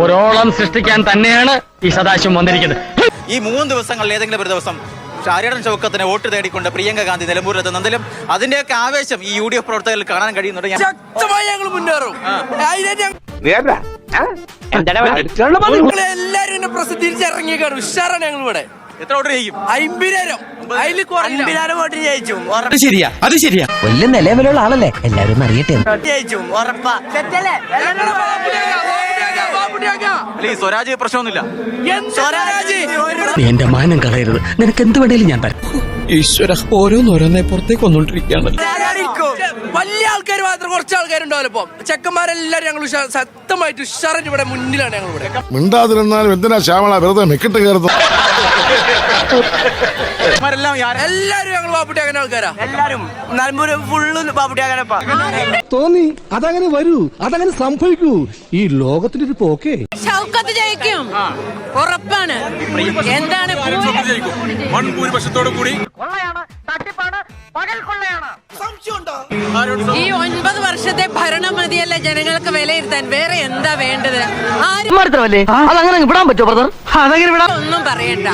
ഒരോളം സൃഷ്ടിക്കാൻ തന്നെയാണ് ഈ സദാശിവം വന്നിരിക്കുന്നത്. ഈ മൂന്ന് ദിവസങ്ങളിൽ ഏതെങ്കിലും ഒരു ദിവസം ഷാരിയടൻ ചൗക്കത്തിന് വോട്ട് തേടിക്കൊണ്ട് പ്രിയങ്ക ഗാന്ധി നിലമ്പൂരിലെത്തുന്നെങ്കിലും അതിന്റെയൊക്കെ ആവേശം ഈ യു ഡി എഫ് പ്രവർത്തകരിൽ കാണാൻ കഴിയുന്നുണ്ട് ഞാൻ ശക്തമായി ഞങ്ങൾ മുന്നേറും എല്ലാരും എന്നെ പ്രസിദ്ധീകരിച്ച് ഇറങ്ങിയേക്കാണ് ഉഷാറാണ് ഞങ്ങൾ ഇവിടെ. എത്ര വോട്ട് ചെയ്യും അമ്പതിനായിരം. അമ്പതിനായിരം. വോട്ട് ജയിച്ചു. ശരിയാ. അത് ശരിയാ. വലിയ നിലവിലുള്ള ആളല്ലേ? എല്ലാരും അറിയട്ടെ. ജയിച്ചു. ഉറപ്പാ. സ്വരാജ് പ്രശ്നമൊന്നുമില്ല. എന്റെ മാനം കളയരുത്. നിനക്ക് എന്ത് വേണേലും ഞാൻ തരാം. ഈശ്വര ഓരോന്നോരോന്നെ പുറത്തേക്ക് വന്നോണ്ടിരിക്കുകയാണല്ലോ. വലിയ ആൾക്കാർ മാത്രം കുറച്ച് ആൾക്കാരുണ്ടാവല്ലോ ഇപ്പം. ചെക്കന്മാരെല്ലാരും ഞങ്ങൾ സത്യമായിട്ട് ഉഷാറായിട്ട് ഇവിടെ മുന്നിലാണ് ഞങ്ങൾ ഇവിടെ. മിണ്ടാതിരുന്നാലും എന്തിനാ ശ്യാമള വെറുതെ മെക്കിട്ട് കയറുന്നു എല്ലാരും ഞങ്ങൾ ബാപ്പുട്ടി അങ്ങനെ ആൾക്കാരാ. എല്ലാരും നിലമ്പൂര് ഫുള്ള് ബാപ്പുട്ടി അങ്ങനെ തോന്നി. അതങ്ങനെ വരൂ. അതങ്ങനെ സംഭവിക്കൂ. ഈ ലോകത്തിന്റെ ഒരു പോക്കേ. ഷൗക്കത്ത് ജയിക്കും. ഉറപ്പാണ്. എന്താണ് കൂടി. ഈ ഒൻപത് വർഷത്തെ ഭരണം മതിയല്ല ജനങ്ങൾക്ക് വിലയിരുത്താൻ? വേറെ എന്താ വേണ്ടത്? അതങ്ങനെ വിടാൻ പറ്റുമോ ബ്രദർ? അതങ്ങനെ വിടാൻ ഒന്നും പറയണ്ട.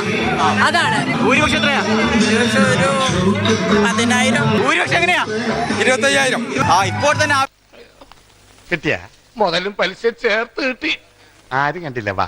അതാണ്. പതിനായിരം. ഭൂരിപക്ഷം എങ്ങനെയാ? ഇരുപത്തയ്യായിരം. ആ ഇപ്പോൾ തന്നെ ആ- കിട്ടിയ? മുതലും പലിശ ചേർത്ത് കിട്ടി. ആരും കണ്ടില്ല വാ.